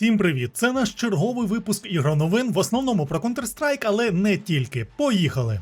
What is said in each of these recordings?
Всім привіт! Це наш черговий випуск ігроновин, в основному про Counter-Strike, але не тільки. Поїхали!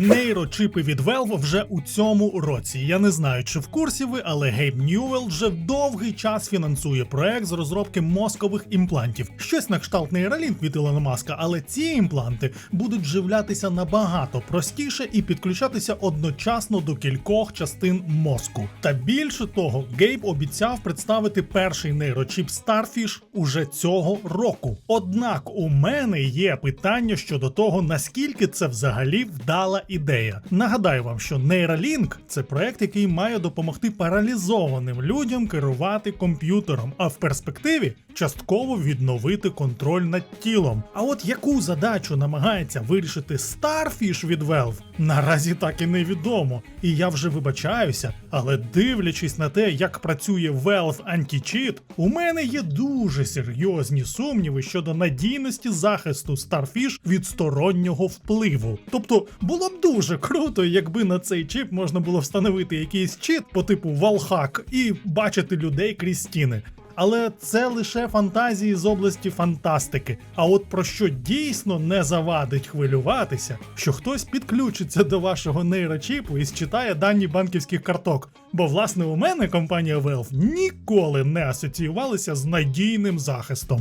Нейрочипи від Valve вже у цьому році. Я не знаю, чи в курсі ви, але Гейб Ньюелл вже довгий час фінансує проект з розробки мозкових імплантів. Щось на кшталт нейролінк від Ілона Маска, але ці імпланти будуть живлятися набагато простіше і підключатися одночасно до кількох частин мозку. Та більше того, Гейб обіцяв представити перший нейрочіп Starfish уже цього року. Однак у мене є питання щодо того, наскільки це взагалі вдала ідея. Нагадаю вам, що Neuralink – це проект, який має допомогти паралізованим людям керувати комп'ютером, а в перспективі частково відновити контроль над тілом. А от яку задачу намагається вирішити Starfish від Valve, наразі так і невідомо. І я вже вибачаюся, але дивлячись на те, як працює Valve Anti-Cheat, у мене є дуже серйозні сумніви щодо надійності захисту Starfish від стороннього впливу. Тобто було б дуже круто, якби на цей чіп можна було встановити якийсь чіт по типу Valhack і бачити людей крізь стіни. Але це лише фантазії з області фантастики. А от про що дійсно не завадить хвилюватися, що хтось підключиться до вашого нейрочіпу і считає дані банківських карток. Бо, власне, у мене компанія Valve ніколи не асоціювалася з надійним захистом.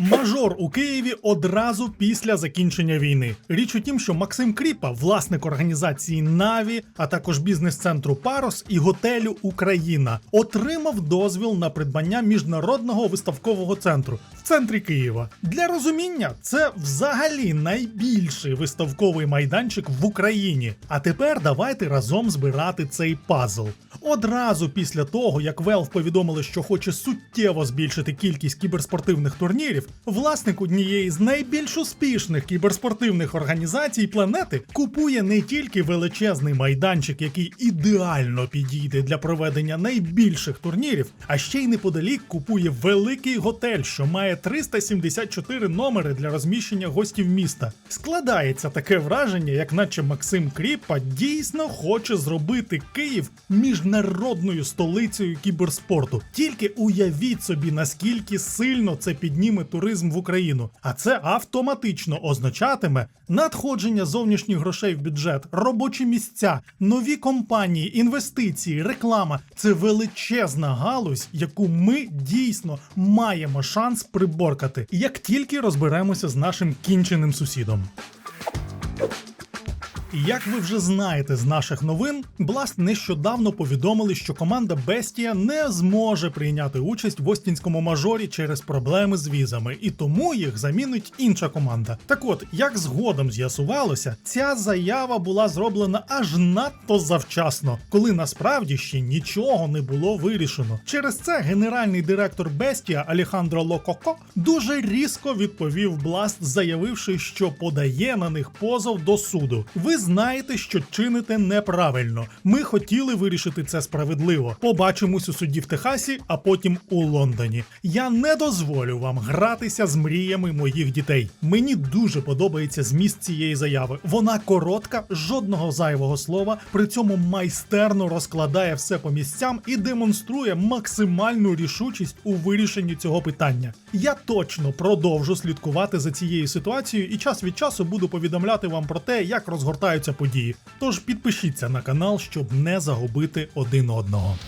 Мажор у Києві одразу після закінчення війни. Річ у тім, що Максим Кріпа, власник організації Наві, а також бізнес-центру Парос і готелю Україна, отримав дозвіл на придбання міжнародного виставкового центру в центрі Києва. Для розуміння, це взагалі найбільший виставковий майданчик в Україні. А тепер давайте разом збирати цей пазл. Одразу після того, як Valve повідомили, що хоче суттєво збільшити кількість кіберспортивних турнірів, власник однієї з найбільш успішних кіберспортивних організацій планети купує не тільки величезний майданчик, який ідеально підійде для проведення найбільших турнірів, а ще й неподалік купує великий готель, що має 374 номери для розміщення гостів міста. Складається таке враження, як наче Максим Кріпа дійсно хоче зробити Київ міжнародною столицею кіберспорту. Тільки уявіть собі, наскільки сильно це підніме туризм в Україну, а це автоматично означатиме надходження зовнішніх грошей в бюджет, робочі місця, нові компанії, інвестиції, реклама. Це величезна галузь, яку ми дійсно маємо шанс приборкати, як тільки розберемося з нашим кінченим сусідом. Як ви вже знаєте з наших новин, Blast нещодавно повідомили, що команда Bestia не зможе прийняти участь в Остінському мажорі через проблеми з візами, і тому їх замінить інша команда. Так от, як згодом з'ясувалося, ця заява була зроблена аж надто завчасно, коли насправді ще нічого не було вирішено. Через це генеральний директор Bestia Алехандро Лококо дуже різко відповів Blast, заявивши, що подає на них позов до суду. Ви знаєте, що чините неправильно. Ми хотіли вирішити це справедливо. Побачимось у суді в Техасі, а потім у Лондоні. Я не дозволю вам гратися з мріями моїх дітей. Мені дуже подобається зміст цієї заяви. Вона коротка, жодного зайвого слова, при цьому майстерно розкладає все по місцям і демонструє максимальну рішучість у вирішенні цього питання. Я точно продовжу слідкувати за цією ситуацією і час від часу буду повідомляти вам про те, як розгортаються події. Тож підпишіться на канал, щоб не загубити один одного.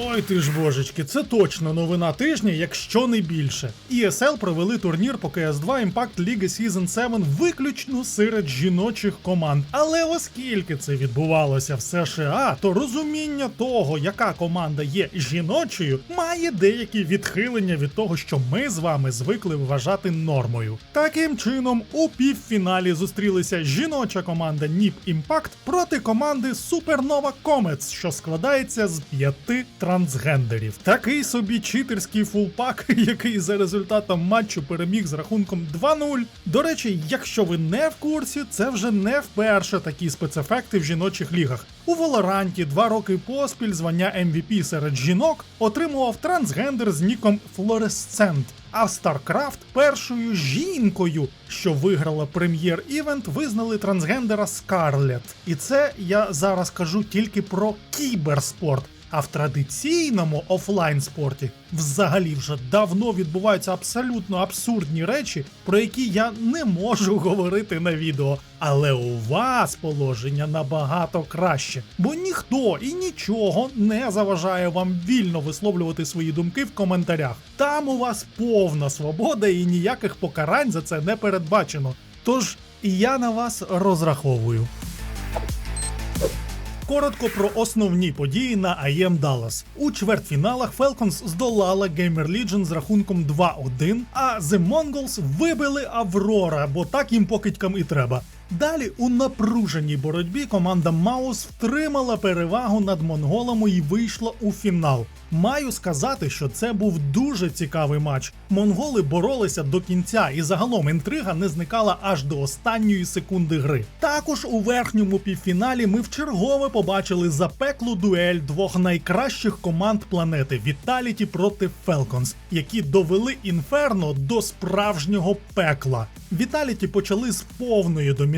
Ой ти ж божечки, це точно новина тижня, якщо не більше. ESL провели турнір по CS2 Impact League Season 7 виключно серед жіночих команд. Але оскільки це відбувалося в США, то розуміння того, яка команда є жіночою, має деякі відхилення від того, що ми з вами звикли вважати нормою. Таким чином, у півфіналі зустрілися жіноча команда NIP Impact проти команди Supernova Comets, що складається з п'яти трансгендерів. Такий собі читерський фулпак, який за результатом матчу переміг з рахунком 2-0. До речі, якщо ви не в курсі, це вже не вперше такі спецефекти в жіночих лігах. У Волоранті два роки поспіль звання MVP серед жінок отримував трансгендер з ніком Флоресцент. А StarCraft першою жінкою, що виграла прем'єр-івент, визнали трансгендера Скарлет. І це я зараз кажу тільки про кіберспорт. А в традиційному офлайн спорті взагалі вже давно відбуваються абсолютно абсурдні речі, про які я не можу говорити на відео. Але у вас положення набагато краще, бо ніхто і нічого не заважає вам вільно висловлювати свої думки в коментарях. Там у вас повна свобода і ніяких покарань за це не передбачено. Тож я на вас розраховую. Коротко про основні події на IEM Dallas. У чвертьфіналах Falcons здолала Gamer Legion з рахунком 2-1, а The Mongols вибили Аврора, бо так їм покидькам і треба. Далі у напруженій боротьбі команда Маус втримала перевагу над монголами і вийшла у фінал. Маю сказати, що це був дуже цікавий матч. Монголи боролися до кінця, і загалом інтрига не зникала аж до останньої секунди гри. Також у верхньому півфіналі ми вчергове побачили запеклу дуель двох найкращих команд планети Vitality проти Falcons, які довели інферно до справжнього пекла. Vitality почали з повної домінації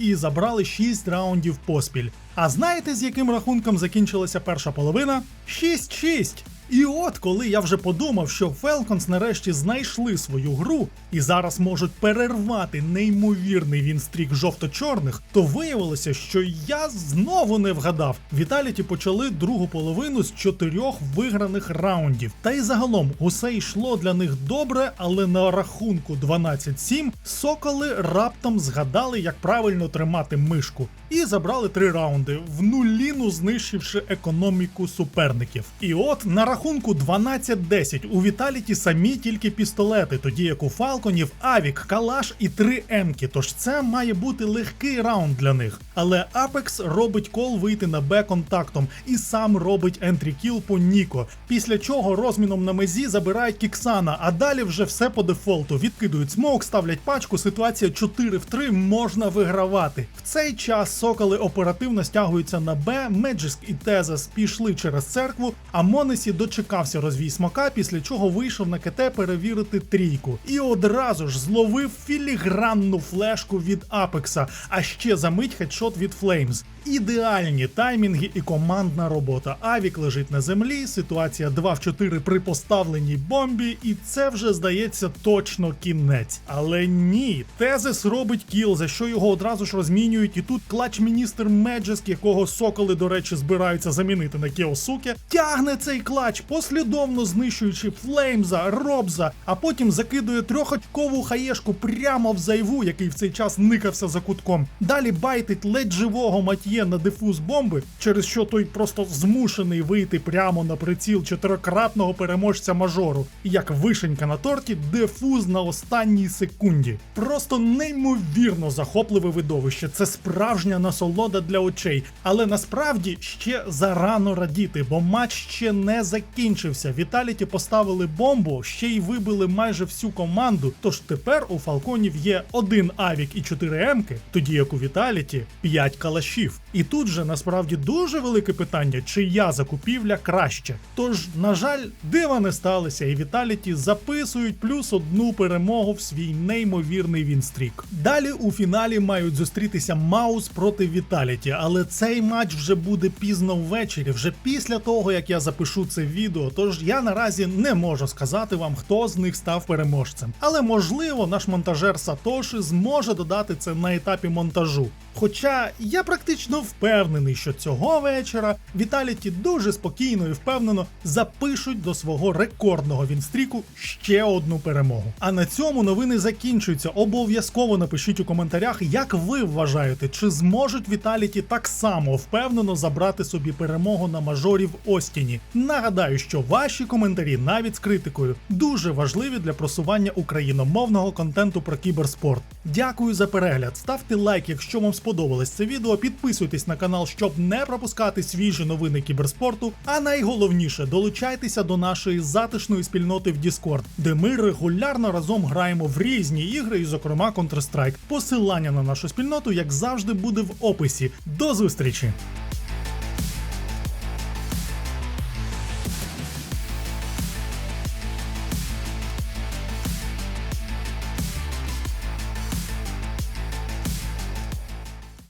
і забрали 6 раундів поспіль. А знаєте, з яким рахунком закінчилася перша половина? 6-6. І от коли я вже подумав, що Falcons нарешті знайшли свою гру і зараз можуть перервати неймовірний вінстрік жовто-чорних, то виявилося, що я знову не вгадав. Віталіті почали другу половину з чотирьох виграних раундів. Та й загалом усе йшло для них добре, але на рахунку 12-7 соколи раптом згадали, як правильно тримати мишку, і забрали три раунди, в нуліну знищивши економіку суперників. І от на рахунку 12-10 у Віталіті самі тільки пістолети, тоді як у Фалконів Авік, Калаш і три Емки. Тож це має бути легкий раунд для них. Але Apex робить кол вийти на Б контактом і сам робить ентрі-кіл по Ніко. Після чого розміном на мезі забирають Кіксана, а далі вже все по дефолту. Відкидують смок, ставлять пачку. Ситуація 4 в 3 можна вигравати. В цей час соколи оперативно стягуються на Б. Меджиск і Тезас пішли через церкву, а Монесі дочекався розвій смака, після чого вийшов на КТ перевірити трійку. І одразу ж зловив філігранну флешку від Апекса, а ще за мить хедшот від Флеймс. Ідеальні таймінги і командна робота. Авік лежить на землі. Ситуація 2 в 4 при поставленій бомбі, і це вже здається точно кінець. Але ні, Тезис робить кіл, за що його одразу ж розмінюють. І тут клач міністр Меджеск, якого соколи, до речі, збираються замінити на Кіосуке, тягне цей клач, послідовно знищуючи Флеймза, Робза, а потім закидує трьохочкову хаєшку прямо в зайву, який в цей час никався за кутком. Далі байтить ледь живого Матьє на дифуз бомби, через що той просто змушений вийти прямо на приціл чотирикратного переможця мажору. І як вишенька на торті, дефуз на останній секунді. Просто неймовірно захопливе видовище. Це справжня насолода для очей. Але насправді ще зарано радіти, бо матч ще не закінчився. Віталіті поставили бомбу, ще й вибили майже всю команду. Тож тепер у Фалконів є один авік і 4 емки, тоді як у Віталіті 5 калашів. І тут же насправді дуже велике питання, чия закупівля краще. Тож, на жаль, дива не сталося, і Віталіті записують плюс одну перемогу в свій неймовірний вінстрік. Далі у фіналі мають зустрітися Маус проти Віталіті, але цей матч вже буде пізно ввечері, вже після того як я запишу це відео. Тож я наразі не можу сказати вам, хто з них став переможцем. Але можливо, наш монтажер Сатоши зможе додати це на етапі монтажу. Хоча я практично впевнений, що цього вечора Віталіті дуже спокійно і впевнено запишуть до свого рекордного вінстріку ще одну перемогу. А на цьому новини закінчуються. Обов'язково напишіть у коментарях, як ви вважаєте, чи зможуть Віталіті так само впевнено забрати собі перемогу на мажорі в Остіні. Нагадаю, що ваші коментарі навіть з критикою дуже важливі для просування україномовного контенту про кіберспорт. Дякую за перегляд. Ставте лайк, якщо вам сподобалось це відео. Підписуйтесь на канал, щоб не пропускати свіжі новини кіберспорту. А найголовніше долучайтеся до нашої затишної спільноти в Discord, де ми регулярно разом граємо в різні ігри, і, зокрема, Counter-Strike. Посилання на нашу спільноту, як завжди, буде в описі. До зустрічі!